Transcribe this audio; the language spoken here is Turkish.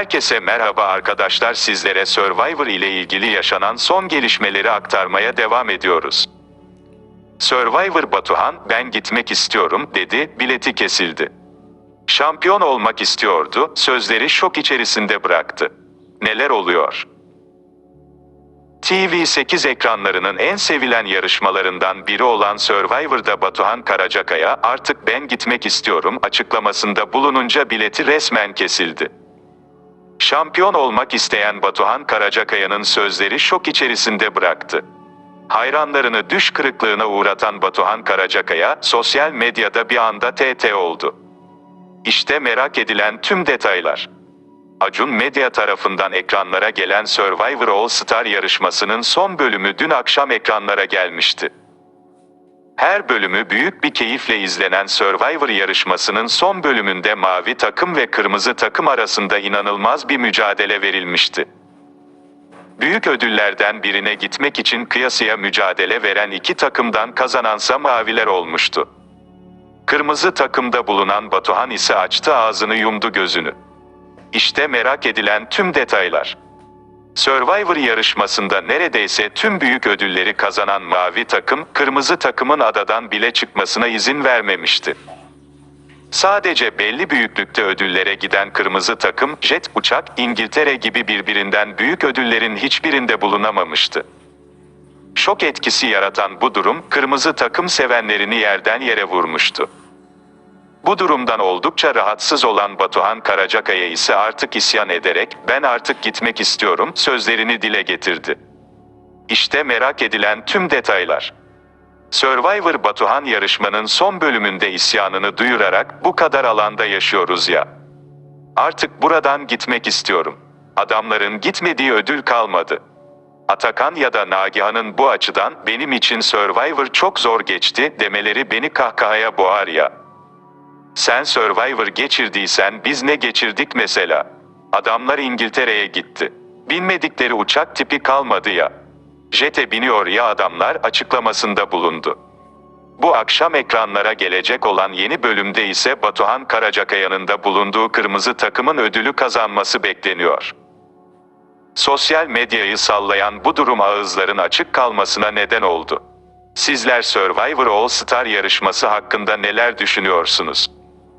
Herkese merhaba arkadaşlar sizlere Survivor ile ilgili yaşanan son gelişmeleri aktarmaya devam ediyoruz. Survivor Batuhan ben gitmek istiyorum dedi bileti kesildi. Şampiyon olmak istiyordu sözleri şok içerisinde bıraktı. Neler oluyor? TV8 ekranlarının en sevilen yarışmalarından biri olan Survivor'da Batuhan Karacakaya artık ben gitmek istiyorum açıklamasında bulununca bileti resmen kesildi. Şampiyon olmak isteyen Batuhan Karacakaya'nın sözleri şok içerisinde bıraktı. Hayranlarını düş kırıklığına uğratan Batuhan Karacakaya, sosyal medyada bir anda TT oldu. İşte merak edilen tüm detaylar. Acun Medya tarafından ekranlara gelen Survivor All Star yarışmasının son bölümü dün akşam ekranlara gelmişti. Her bölümü büyük bir keyifle izlenen Survivor yarışmasının son bölümünde mavi takım ve kırmızı takım arasında inanılmaz bir mücadele verilmişti. Büyük ödüllerden birine gitmek için kıyasıya mücadele veren iki takımdan kazanansa maviler olmuştu. Kırmızı takımda bulunan Batuhan ise açtı ağzını yumdu gözünü. İşte merak edilen tüm detaylar. Survivor yarışmasında neredeyse tüm büyük ödülleri kazanan mavi takım, kırmızı takımın adadan bile çıkmasına izin vermemişti. Sadece belli büyüklükte ödüllere giden kırmızı takım, jet uçak, İngiltere gibi birbirinden büyük ödüllerin hiçbirinde bulunamamıştı. Şok etkisi yaratan bu durum, kırmızı takım sevenlerini yerden yere vurmuştu. Bu durumdan oldukça rahatsız olan Batuhan Karacakaya ise artık isyan ederek ben artık gitmek istiyorum sözlerini dile getirdi. İşte merak edilen tüm detaylar. Survivor Batuhan yarışmanın son bölümünde isyanını duyurarak bu kadar alanda yaşıyoruz ya. Artık buradan gitmek istiyorum. Adamların gitmediği ödül kalmadı. Atakan ya da Nagihan'ın bu açıdan benim için Survivor çok zor geçti demeleri beni kahkahaya boğar ya. Sen Survivor geçirdiysen biz ne geçirdik mesela? Adamlar İngiltere'ye gitti. Binmedikleri uçak tipi kalmadı ya. Jet'e biniyor ya adamlar açıklamasında bulundu. Bu akşam ekranlara gelecek olan yeni bölümde ise Batuhan Karacakaya'nın da bulunduğu kırmızı takımın ödülü kazanması bekleniyor. Sosyal medyayı sallayan bu durum ağızların açık kalmasına neden oldu. Sizler Survivor All Star yarışması hakkında neler düşünüyorsunuz?